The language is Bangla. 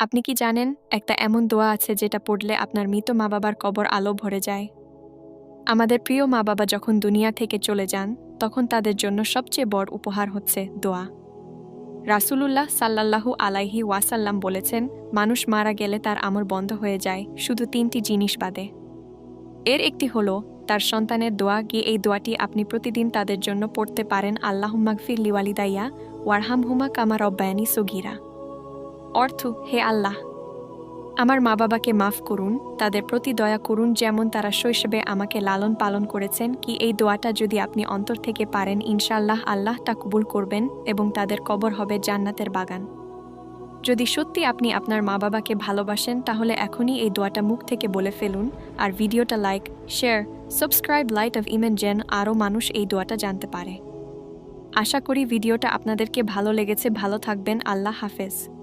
আপনি কি জানেন, একটা এমন দোয়া আছে যেটা পড়লে আপনার মৃত মা বাবার কবর আলো ভরে যায়। আমাদের প্রিয় মা বাবা যখন দুনিয়া থেকে চলে যান, তখন তাদের জন্য সবচেয়ে বড় উপহার হচ্ছে দোয়া। রাসূলুল্লাহ সাল্লাল্লাহু আলাইহি ওয়াসাল্লাম বলেছেন, মানুষ মারা গেলে তার আমর বন্ধ হয়ে যায়, শুধু তিনটি জিনিস বাদে। এর একটি হলো, তার সন্তানের দোয়া, গিয়ে এই দোয়াটি আপনি প্রতিদিন তাদের জন্য পড়তে পারেন। আল্লাহুম্মাগফির লিওয়ালিদাইয়া ওয়ারহাম হুমা কামার অব্যায়ানি সগিরা। অর্থ, হে আল্লাহ, আমার মা বাবাকে মাফ করুন, তাদের প্রতি দয়া করুন যেমন তারা শৈশবে আমাকে লালন পালন করেছেন, কি এই দোয়াটা যদি আপনি অন্তর থেকে পারেন ইনশাল্লাহ আল্লাহ তা কবুল করবেন এবং তাদের কবর হবে জান্নাতের বাগান। যদি সত্যি আপনি আপনার মা বাবাকে ভালোবাসেন, তাহলে এখনই এই দোয়াটা মুখ থেকে বলে ফেলুন আর ভিডিওটা like, share, subscribe light off Yemen জেন আরও মানুষ এই দোয়াটা জানতে পারে। আশা করি ভিডিওটা আপনাদেরকে ভালো লেগেছে, ভালো থাকবেন, আল্লাহ হাফেজ।